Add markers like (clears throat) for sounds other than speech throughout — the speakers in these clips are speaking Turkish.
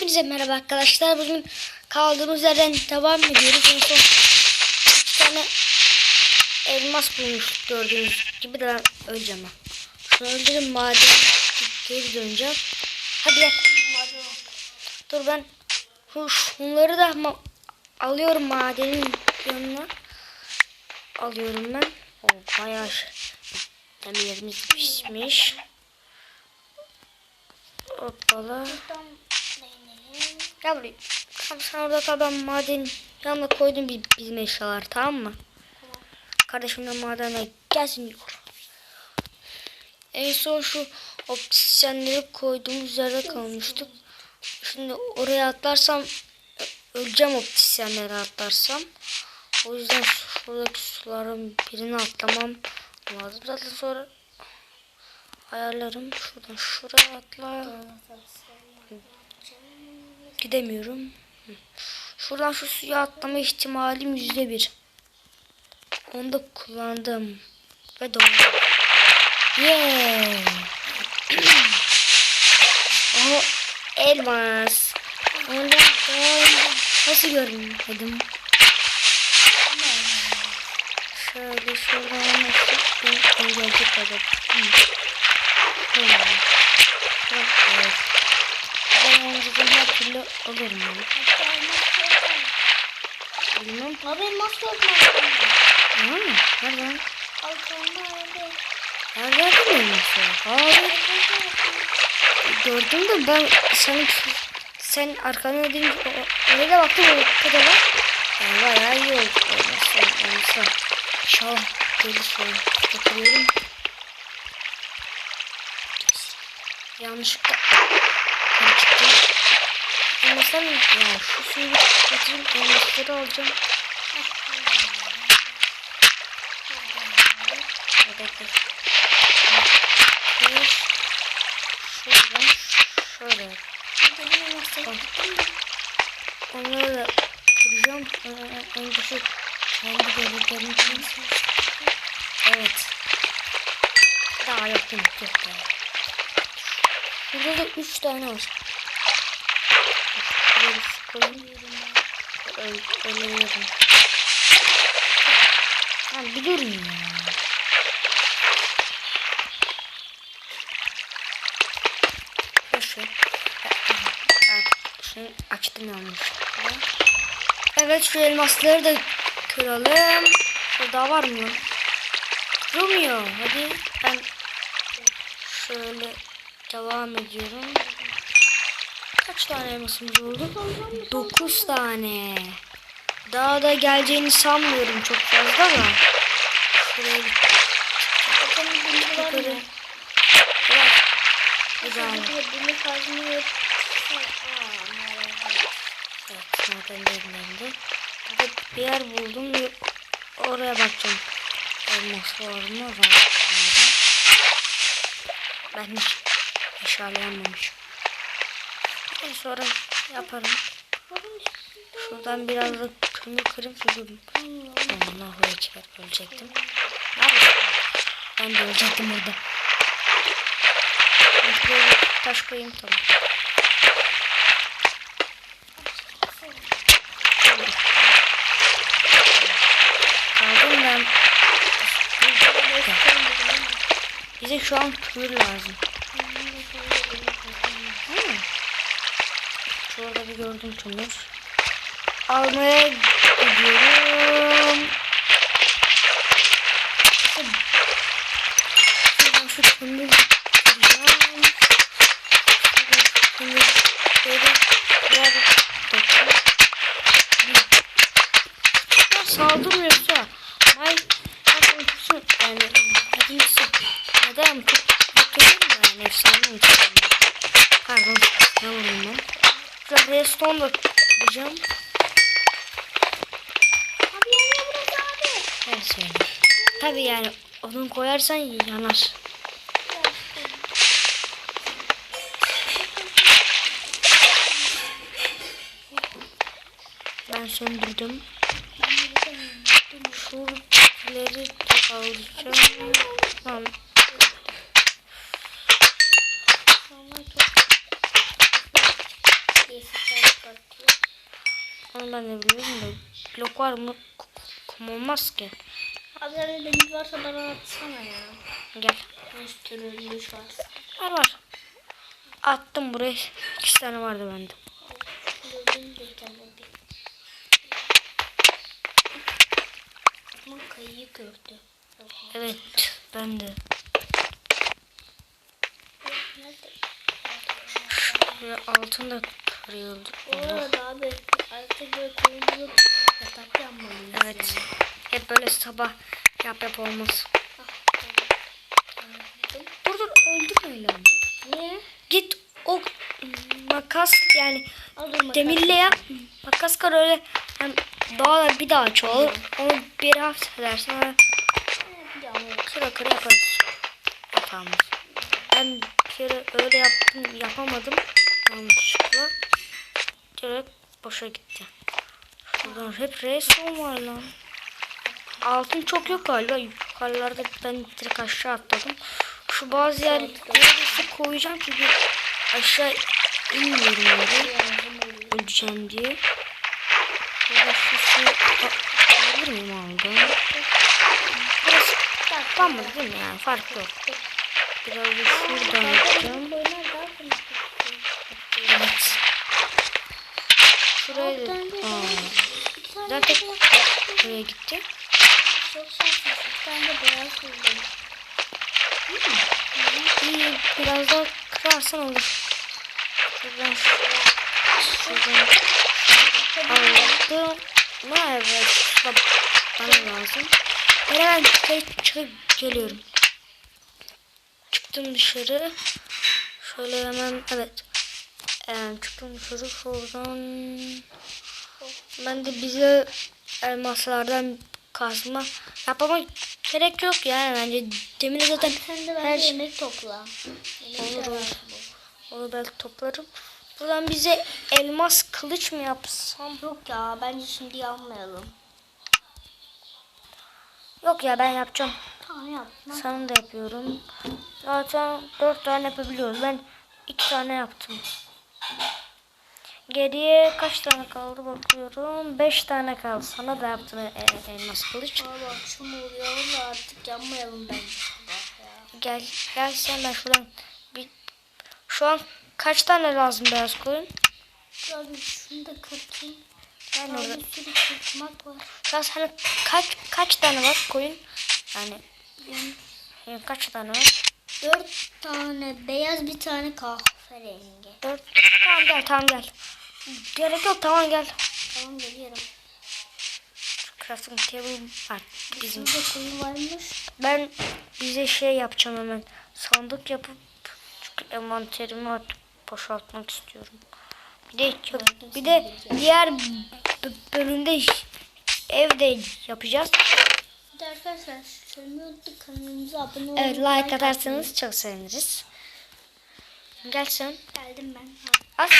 Hepinize merhaba arkadaşlar. Bugün kaldığımız yerden devam ediyoruz. En son üç tane elmas bulmuş gördüğünüz gibi de ben öleceğim. ben. Şunu öldürün maden geri döneceğim. Hadi gel. Dur ben şu şunları da ma- alıyorum madenin yanına. Alıyorum ben. O bayağı demirimiz pişmiş. Hoppala. Gel buraya. Tamam sen orada kal ben maden yanına koydum bir, bizim eşyalar tamam mı? Kardeşimle madene gelsin yukarı. En son şu opsisyenleri koyduğumuz yerde kalmıştık. Şimdi oraya atlarsam öleceğim optisyenlere atlarsam. O yüzden şuradaki suların birini atlamam lazım. Zaten sonra ayarlarım. Şuradan şuraya atla. Gidemiyorum. Şuradan şu suya atlama ihtimalim yüzde bir. Onu da kullandım. Ve doğru. Yeah. (clears throat) o elmas. Onu da nasıl görmedim. Şöyle şuradan nasıl gelecek kadar. Hı. Hı. Evet. Ben zaten her türlü alırım onu. Bilmem. Abi yok mu? Var mı? Nereden? Altında. Her yerde mi var? Hayır. Gördüm de ben senin sen arkana ödeyince öyle de baktım o kadar var. Yani bayağı iyi oldu. Olmazsa olmazsa. İnşallah gelir sonra. Bakıyorum. Yanlışlıkla yukarı çıktım. Elmaslar mı? Ya şu suyu getireyim. Elmasları alacağım. Evet. Şuradan şöyle. Onları da kıracağım. Ee, Önce şu kendi gözlüklerimi kırayım. Evet. Daha yok yok daha. Burada da üç tane var. Su koyayım. Öyle, öyle yerim. Lan bir durun ya. Boşver. Şunu açtım yanlışlıkla. Evet şu elmasları da kıralım. Şurada var mı? Kırılmıyor. Hadi ben şöyle devam ediyorum. Kaç tane elmasımız oldu? 9 tane. Daha da geleceğini sanmıyorum çok fazla da. Şuraya bir Bakalım bunu var mı? Güzel. Bunu. Evet. Burada bir yer buldum oraya bakacağım. Elmas var mı? Var. Ben hiç eşyalayamamışım. Ben sonra yaparım. Şuradan biraz da kömür kırayım susurum. Allahu ekber ölecektim. Ben de ölecektim bir taş koyayım tamam. Ben. Bize şu an kömür lazım. Hmm. Bir gördüm kömür. Almaya gidiyorum. Şu kömür böyle biraz bakayım. Redstone da kıracağım. Abi yanıyor burası abi. Her şey. Tabi yani odun koyarsan yanar. Ben söndürdüm. De alacağım. Tamam. Sonra çok... Yes. çıkartıyor. Ben de. Blok var mı? Kum olmaz ki. Abi hani demir varsa bana atsana ya. Gel. Dönüştürülmüş var. Var var. Attım buraya. İki tane vardı bende. Ama kayıyı gördü. Evet. Ben de. Nerede? Şuraya altın da kırıyorduk. Bu arada abi artık böyle koyun bulup yatak yapmalıyız. Evet. Hep böyle sabah yap yap olmaz. Ah. Dur dur öldüm öyle ama. Niye? Git o makas yani Al dur makas. demirle yap. Makas kar öyle hem daha bir daha çoğalır. Onu bir hafta edersin. Öyle Bir daha al. kıra kıra yaparız. Yapamaz. Ben bir kere öyle yaptım yapamadım. Yanlışlıkla. Direkt boşa gitti. Şuradan hep resim var lan. Altın çok yok galiba. Yukarılarda ben direkt aşağı atladım. Şu bazı yer neredeyse koyacağım çünkü aşağı inmiyorum öyle. Öleceğim diye. Burada şu suyu a- alabilir miyim aldım? Burası kalmadı değil mi yani fark yok. Biraz da şuradan yapacağım. Evet. Şuraya da... Aa, zaten buraya gitti. çok şanslısın. Tane de beyaz buldum. İyi biraz daha kırarsan olur. Şuradan şuradan aldım. Ne evet. Bana lazım. Ben hemen çıkıp, çıkıp geliyorum. Çıktım dışarı. Şöyle hemen evet. Ee, çıktım dışarı şuradan. Ben de bize elmaslardan kazma yapmak gerek yok yani bence demir zaten Sen de her şey yemek topla. Olur, olur. onu belki toplarım. Buradan bize elmas kılıç mı yapsam? Yok ya bence şimdi yapmayalım. Yok ya ben yapacağım. Tamam yap. Sana da yapıyorum. Zaten dört tane yapabiliyoruz. Ben iki tane yaptım. Geriye kaç tane kaldı bakıyorum. Beş tane kaldı. Sana da yaptım e- e- elmas kılıç. Abi akşam oluyor da artık yapmayalım bence sabah ya. Gel gel sen ben şuradan bir şu an kaç tane lazım beyaz koyun? Abi şunu da kırayım. Ben orada. bir sürü var. Şu an sana kaç kaç tane var koyun? Yani, Yani yani kaç tane var? dört tane beyaz bir tane kahverengi. Dört. Tamam gel tamam gel. Gerek yok tamam gel. Tamam geliyorum. Crafting table var bizim. Burada koyu varmış. Ben bize şey yapacağım hemen. Sandık yapıp çünkü envanterimi artık boşaltmak istiyorum. Bir de bir de diğer bölümde evde yapacağız. Arkadaşlar kanalımıza abone olun. Evet like atarsanız çok seviniriz. Gel sen. Geldim ben. At,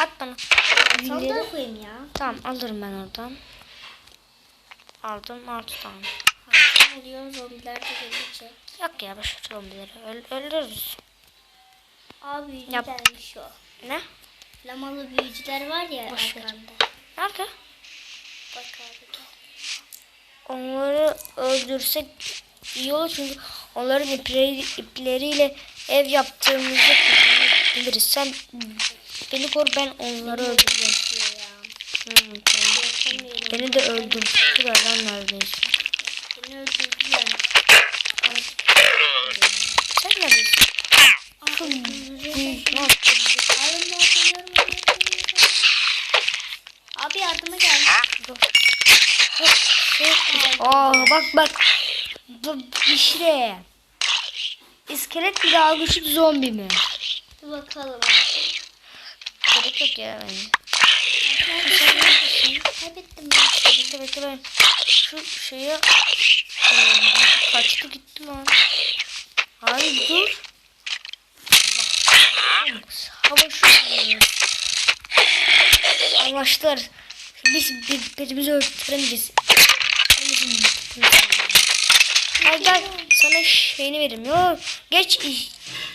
at bana. Sandığa koyayım ya. Tamam alırım ben oradan. Aldım altı tane. Akşam oluyor zombiler de gelecek. Yok ya boş ver zombileri. Öl- öldürürüz. Abi büyücü Yap. gelmiş o. Ne? Lamalı büyücüler var ya Boş arkanda. Nerede? Bak abi gel. Onları öldürsek iyi olur çünkü onların ipleri, ipleriyle ev yaptığımızı biliriz. Sen beni koru ben onları öldüreceğim. Hmm, tamam. Beni de öldürdüler lan neredeyse. Beni öldürdüler. Sen neredesin? Abi yardıma gel. Aa bak bak. Bu bir şey. İskelet bir daha güçlü zombi mi? Bir bakalım. Gerek yok ya bence. Kaybettim ben. Bekle bekle ben şu şeye kaçtı gitti lan. Hayır dur. Hava şu. Anlaştılar. Biz bir, birbirimizi öldüremeyeceğiz. Gel gel sana şeyini veririm. Yok geç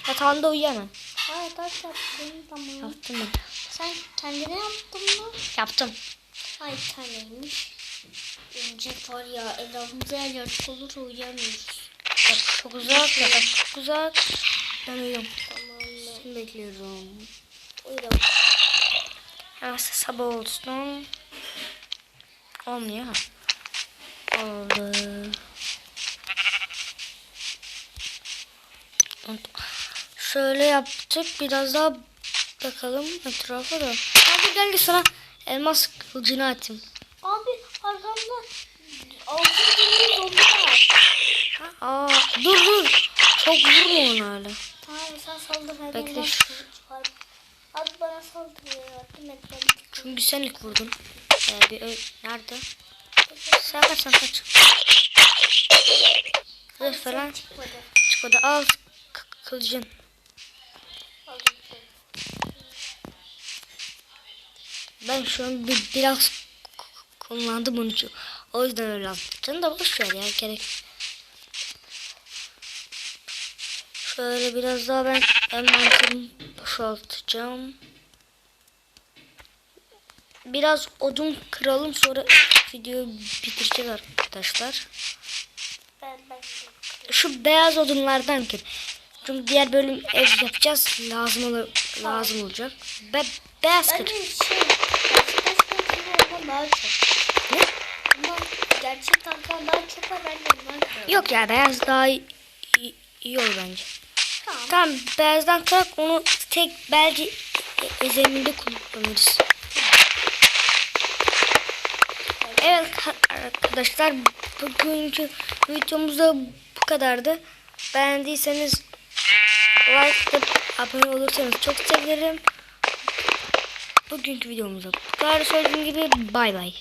yatağında uyu taş yaptım tamam. Yaptım ben. Sen Kendine yaptın mı? Yaptım. Ay taneymiş. Önce var ya etrafımıza yer yaratık olur uyuyamıyoruz. Bak çok uzak, yatak çok uzak. Ben uyuyorum. Tamam mı? Seni bekliyorum. Uyudum. Hemen sabah olsun. Olmuyor. Oldu. Şöyle yaptık. Biraz daha bakalım etrafa da. Hadi gel sana elmas kılıcını atayım. Abi arkamda altın zombi var. Aa, dur dur. Çok vurma onu öyle. Tamam sen saldır hadi. Bekle. Abi bana saldırıyor. Çünkü sen ilk vurdun. Ee, bir nerede? Sen kaç sen kaç. Kılıç falan Çıkmadı. çıkmadı. Al kılıcın. Ben şu an bir, biraz kullandım onu. şu- O yüzden öyle yaptım. da boş ver ya gerek. Şöyle biraz daha ben envanterimi boşaltacağım. Biraz odun kıralım sonra videoyu bitireceğiz arkadaşlar. Ben ben Şu beyaz odunlardan kır. Çünkü diğer bölüm ev yapacağız. Lazım olur, lazım olacak. Be beyaz Ben kır. şey gerçekten sıkıntılı ondan daha çok. Ne? Bundan gerçek tanktan daha çok var ben de bundan kırıyorum. Yok ya beyaz daha iyi, iyi, iyi olur bence. Tamam. Tamam beyazdan kırak onu tek belki e- zeminde kullanırız. Evet ka- arkadaşlar bugünkü videomuz da bu kadardı. Beğendiyseniz like abone olursanız çok sevinirim. Bugünkü videomuzda bu kadar söylediğim gibi bay bay.